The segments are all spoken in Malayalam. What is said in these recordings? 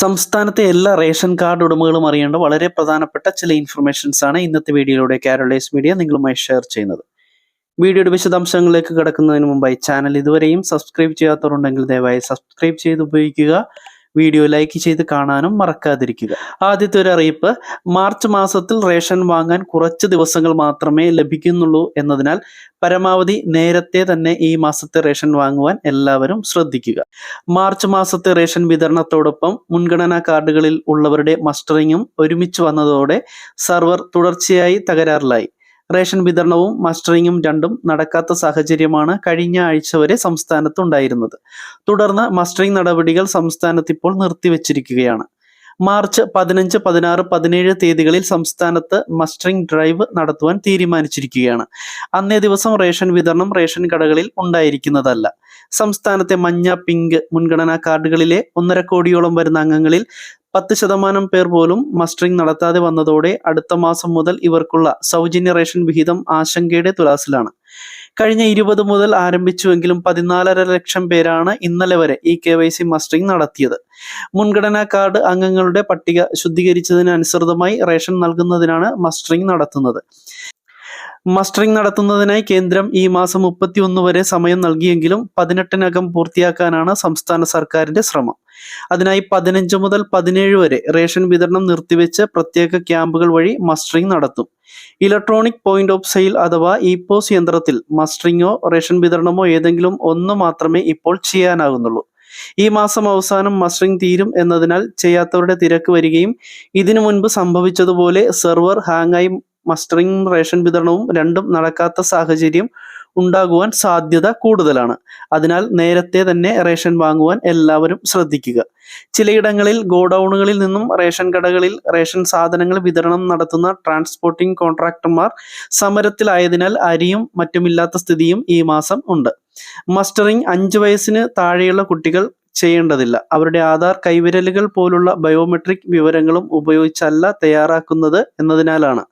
സംസ്ഥാനത്തെ എല്ലാ റേഷൻ കാർഡ് ഉടമകളും അറിയേണ്ട വളരെ പ്രധാനപ്പെട്ട ചില ഇൻഫർമേഷൻസ് ആണ് ഇന്നത്തെ വീഡിയോയിലൂടെ കാരോളൈസ് മീഡിയ നിങ്ങളുമായി ഷെയർ ചെയ്യുന്നത്. വീഡിയോയുടെ വിശദാംശങ്ങളിലേക്ക് കടക്കുന്നതിന് മുമ്പായി ചാനൽ ഇതുവരെയും സബ്സ്ക്രൈബ് ചെയ്യാത്തവരുണ്ടെങ്കിൽ ദയവായി സബ്സ്ക്രൈബ് ചെയ്ത് ഉപയോഗിക്കുക. വീഡിയോ ലൈക്ക് ചെയ്ത് കാണാനും മറക്കാതിരിക്കുക. ആദ്യത്തെ ഒരു അറിയിപ്പ് മാർച്ച് മാസത്തിൽ റേഷൻ വാങ്ങാൻ കുറച്ച് ദിവസങ്ങൾ മാത്രമേ ലഭിക്കുന്നുള്ളൂ എന്നതിനാൽ പരമാവധി നേരത്തെ തന്നെ ഈ മാസത്തെ റേഷൻ വാങ്ങുവാൻ എല്ലാവരും ശ്രദ്ധിക്കുക. മാർച്ച് മാസത്തെ റേഷൻ വിതരണത്തോടൊപ്പം മുൻഗണനാ കാർഡുകളിൽ ഉള്ളവരുടെ മസ്റ്ററിങ്ങും ഒരുമിച്ച് വന്നതോടെ സർവർ തുടർച്ചയായി തകരാറിലായി. റേഷൻ വിതരണവും മസ്റ്ററിങ്ങും രണ്ടും നടക്കാത്ത സാഹചര്യമാണ് കഴിഞ്ഞ ആഴ്ച വരെ സംസ്ഥാനത്ത് ഉണ്ടായിരുന്നത് തുടർന്ന് മസ്റ്ററിംഗ് നടപടികൾ സംസ്ഥാനത്ത് ഇപ്പോൾ നിർത്തിവെച്ചിരിക്കുകയാണ്. മാർച്ച് പതിനഞ്ച് പതിനാറ് പതിനേഴ് തീയതികളിൽ സംസ്ഥാനത്ത് മസ്റ്ററിംഗ് ഡ്രൈവ് നടത്തുവാൻ തീരുമാനിച്ചിരിക്കുകയാണ്. അന്നേ ദിവസം റേഷൻ വിതരണം റേഷൻ കടകളിൽ ഉണ്ടായിരിക്കുന്നതല്ല. സംസ്ഥാനത്തെ മഞ്ഞ പിങ്ക് മുൻഗണനാ കാർഡുകളിലെ ഒന്നര കോടിയോളം വരുന്ന അംഗങ്ങളിൽ പത്ത് ശതമാനം പേർ പോലും മസ്റ്ററിംഗ് നടത്താതെ വന്നതോടെ അടുത്ത മാസം മുതൽ ഇവർക്കുള്ള സൗജന്യ റേഷൻ വിഹിതം ആശങ്കയുടെ തുലാസിലാണ്. കഴിഞ്ഞ ഇരുപത് മുതൽ ആരംഭിച്ചുവെങ്കിലും പതിനാലര ലക്ഷം പേരാണ് ഇന്നലെ വരെ ഈ കെ വൈ സി മസ്റ്ററിംഗ് നടത്തിയത്. മുൻഗണനാ കാർഡ് അംഗങ്ങളുടെ പട്ടിക ശുദ്ധീകരിച്ചതിനനുസൃതമായി റേഷൻ നൽകുന്നതിനാണ് മസ്റ്ററിംഗ് നടത്തുന്നത്. മസ്റ്ററിംഗ് നടത്തുന്നതിനായി കേന്ദ്രം ഈ മാസം മുപ്പത്തിയൊന്ന് വരെ സമയം നൽകിയെങ്കിലും പതിനെട്ടിനകം പൂർത്തിയാക്കാനാണ് സംസ്ഥാന സർക്കാരിന്റെ ശ്രമം. അതിനായി പതിനഞ്ച് മുതൽ പതിനേഴ് വരെ റേഷൻ വിതരണം നിർത്തിവെച്ച് പ്രത്യേക ക്യാമ്പുകൾ വഴി മസ്റ്ററിംഗ് നടത്തും. ഇലക്ട്രോണിക് പോയിന്റ് ഓഫ് സെയിൽ അഥവാ ഇ പോസ് യന്ത്രത്തിൽ മസ്റ്ററിങ്ങോ റേഷൻ വിതരണമോ ഏതെങ്കിലും ഒന്ന് മാത്രമേ ഇപ്പോൾ ചെയ്യാനാകുന്നുള്ളൂ. ഈ മാസം അവസാനം മസ്റ്ററിംഗ് തീരും എന്നതിനാൽ ചെയ്യാത്തവരുടെ തിരക്ക് വരികയും ഇതിനു മുൻപ് സംഭവിച്ചതുപോലെ സെർവർ ഹാങ്ങായി മസ്റ്ററിംഗ് റേഷൻ വിതരണവും രണ്ടും നടക്കാത്ത സാഹചര്യം ഉണ്ടാകുവാൻ സാധ്യത കൂടുതലാണ്. അതിനാൽ നേരത്തെ തന്നെ റേഷൻ വാങ്ങുവാൻ എല്ലാവരും ശ്രദ്ധിക്കുക. ചിലയിടങ്ങളിൽ ഗോഡൌണുകളിൽ നിന്നും റേഷൻ കടകളിൽ റേഷൻ സാധനങ്ങൾ വിതരണം നടത്തുന്ന ട്രാൻസ്പോർട്ടിംഗ് കോൺട്രാക്ടർമാർ സമരത്തിലായതിനാൽ അരിയും മറ്റുമില്ലാത്ത സ്ഥിതിയും ഈ മാസം ഉണ്ട്. മസ്റ്ററിംഗ് അഞ്ച് വയസ്സിന് താഴെയുള്ള കുട്ടികൾ ചെയ്യേണ്ടതില്ല. അവരുടെ ആധാർ കൈവിരലുകൾ പോലുള്ള ബയോമെട്രിക് വിവരങ്ങളും ഉപയോഗിച്ചല്ല തയ്യാറാക്കുന്നത് എന്നതിനാലാണ്.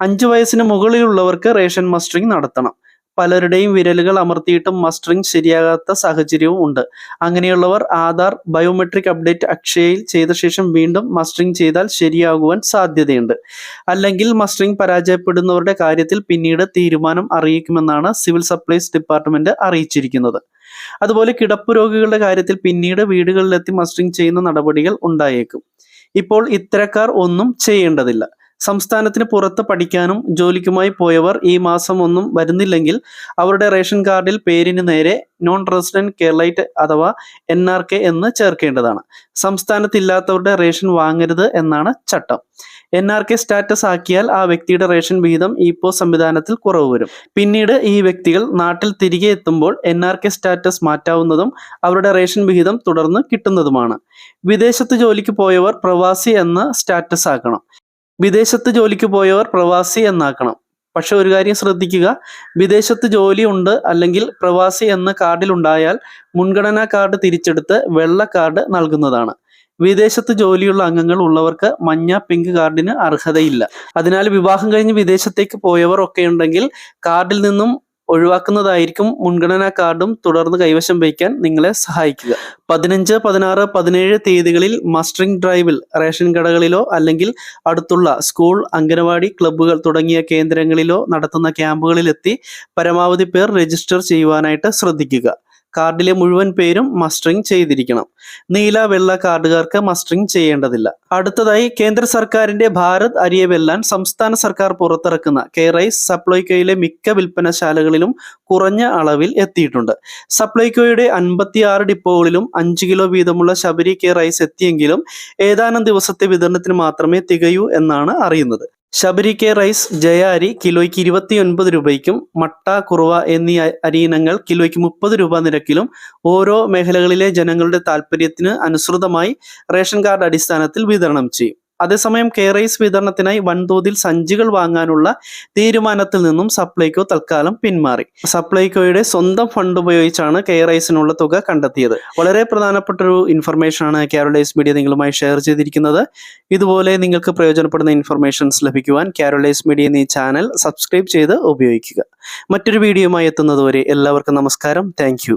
അഞ്ചു വയസ്സിന് മുകളിലുള്ളവർക്ക് റേഷൻ മസ്റ്ററിംഗ് നടത്തണം. പലരുടെയും വിരലുകൾ അമർത്തിയിട്ടും മസ്റ്ററിംഗ് ശരിയാകാത്ത സാഹചര്യവും ഉണ്ട്. അങ്ങനെയുള്ളവർ ആധാർ ബയോമെട്രിക് അപ്ഡേറ്റ് അക്ഷയയിൽ ചെയ്ത ശേഷം വീണ്ടും മസ്റ്ററിംഗ് ചെയ്താൽ ശരിയാകുവാൻ സാധ്യതയുണ്ട്. അല്ലെങ്കിൽ മസ്റ്ററിംഗ് പരാജയപ്പെടുന്നവരുടെ കാര്യത്തിൽ പിന്നീട് തീരുമാനം അറിയിക്കുമെന്നാണ് സിവിൽ സപ്ലൈസ് ഡിപ്പാർട്ട്മെന്റ് അറിയിച്ചിരിക്കുന്നത്. അതുപോലെ കിടപ്പ് രോഗികളുടെ കാര്യത്തിൽ പിന്നീട് വീടുകളിലെത്തി മസ്റ്ററിംഗ് ചെയ്യുന്ന നടപടികൾ ഉണ്ടായേക്കും. ഇപ്പോൾ ഇത്തരക്കാർ ഒന്നും ചെയ്യേണ്ടതില്ല. സംസ്ഥാനത്തിന് പുറത്ത് പഠിക്കാനും ജോലിക്കുമായി പോയവർ ഈ മാസം ഒന്നും വരുന്നില്ലെങ്കിൽ അവരുടെ റേഷൻ കാർഡിൽ പേരിന് നേരെ നോൺ റെസിഡന്റ് കേരളൈറ്റ് അഥവാ എൻ ആർ കെ എന്ന് ചേർക്കേണ്ടതാണ്. സംസ്ഥാനത്തില്ലാത്തവരുടെ റേഷൻ വാങ്ങരുത് എന്നാണ് ചട്ടം. എൻ ആർ കെ സ്റ്റാറ്റസ് ആക്കിയാൽ ആ വ്യക്തിയുടെ റേഷൻ വിഹിതം ഇപ്പോ സംവിധാനത്തിൽ കുറവ് വരും. പിന്നീട് ഈ വ്യക്തികൾ നാട്ടിൽ തിരികെ എത്തുമ്പോൾ എൻ ആർ കെ സ്റ്റാറ്റസ് മാറ്റാവുന്നതും അവരുടെ റേഷൻ വിഹിതം തുടർന്ന് കിട്ടുന്നതുമാണ്. വിദേശത്ത് ജോലിക്ക് പോയവർ പ്രവാസി എന്ന സ്റ്റാറ്റസ് ആക്കണം. വിദേശത്ത് ജോലിക്ക് പോയവർ പ്രവാസി എന്നാക്കണം. പക്ഷെ ഒരു കാര്യം ശ്രദ്ധിക്കുക വിദേശത്ത് ജോലി ഉണ്ട് അല്ലെങ്കിൽ പ്രവാസി എന്ന കാർഡിൽ ഉണ്ടായാൽ മുൻഗണനാ കാർഡ് തിരിച്ചെടുത്ത് വെള്ള കാർഡ് നൽകുന്നതാണ്. വിദേശത്ത് ജോലിയുള്ള അംഗങ്ങൾ ഉള്ളവർക്ക് മഞ്ഞ പിങ്ക് കാർഡിന് അർഹതയില്ല. അതിനാൽ വിവാഹം കഴിഞ്ഞ് വിദേശത്തേക്ക് പോയവർ ഒക്കെ ഉണ്ടെങ്കിൽ കാർഡിൽ നിന്നും ഒഴിവാക്കുന്നതായിരിക്കും മുൻഗണനാ കാർഡും തുടർന്ന് കൈവശം വയ്ക്കാൻ നിങ്ങളെ സഹായിക്കുക. പതിനഞ്ച് പതിനാറ് പതിനേഴ് തീയതികളിൽ മസ്റ്ററിംഗ് ഡ്രൈവിൽ റേഷൻ കടകളിലോ അല്ലെങ്കിൽ അടുത്തുള്ള സ്കൂൾ അംഗനവാടി ക്ലബ്ബുകൾ തുടങ്ങിയ കേന്ദ്രങ്ങളിലോ നടത്തുന്ന ക്യാമ്പുകളിലെത്തി പരമാവധി പേർ രജിസ്റ്റർ ചെയ്യുവാനായിട്ട് ശ്രദ്ധിക്കുക. കാർഡിലെ മുഴുവൻ പേരും മസ്റ്ററിംഗ് ചെയ്തിരിക്കണം. നീല വെള്ള കാർഡുകാർക്ക് മസ്റ്ററിംഗ് ചെയ്യേണ്ടതില്ല. അടുത്തതായി കേന്ദ്ര സർക്കാരിന്റെ ഭാരത് അരിയെ വെല്ലാൻ സംസ്ഥാന സർക്കാർ പുറത്തിറക്കുന്ന കെ റൈസ് സപ്ലൈകോയിലെ മിക്ക വിൽപ്പനശാലകളിലും കുറഞ്ഞ അളവിൽ എത്തിയിട്ടുണ്ട്. സപ്ലൈകോയുടെ അൻപത്തിയാറ് ഡിപ്പോകളിലും അഞ്ച് കിലോ വീതമുള്ള ശബരി കെ റൈസ് എത്തിയെങ്കിലും ഏതാനും ദിവസത്തെ വിതരണത്തിന് മാത്രമേ തികയൂ എന്നാണ് അറിയുന്നത്. ശബരി കെ റൈസ് ജയ അരി കിലോയ്ക്ക് ഇരുപത്തി ഒൻപത് രൂപയ്ക്കും മട്ട കുറുവ എന്നീ അരി ഇനങ്ങൾ കിലോയ്ക്ക് മുപ്പത് രൂപ നിരക്കിലും ഓരോ മേഖലകളിലെ ജനങ്ങളുടെ താല്പര്യത്തിന് അനുസൃതമായി റേഷൻ കാർഡ് അടിസ്ഥാനത്തിൽ വിതരണം ചെയ്യും. അതേസമയം കെ റൈസ് വിതരണത്തിനായി വൻതോതിൽ സഞ്ചികൾ വാങ്ങാനുള്ള തീരുമാനത്തിൽ നിന്നും സപ്ലൈകോ തൽക്കാലം പിന്മാറി. സപ്ലൈകോയുടെ സ്വന്തം ഫണ്ട് ഉപയോഗിച്ചാണ് കെ റൈസിനുള്ള തുക കണ്ടെത്തിയത്. വളരെ പ്രധാനപ്പെട്ട ഒരു ഇൻഫർമേഷൻ ആണ് കാരോളൈസ് മീഡിയ നിങ്ങളുമായി ഷെയർ ചെയ്തിരിക്കുന്നത്. ഇതുപോലെ നിങ്ങൾക്ക് പ്രയോജനപ്പെടുന്ന ഇൻഫർമേഷൻസ് ലഭിക്കുവാൻ കാരോളൈസ് മീഡിയ എന്നീ ചാനൽ സബ്സ്ക്രൈബ് ചെയ്ത് ഉപയോഗിക്കുക. മറ്റൊരു വീഡിയോയുമായി എത്തുന്നതുവരെ എല്ലാവർക്കും നമസ്കാരം. താങ്ക്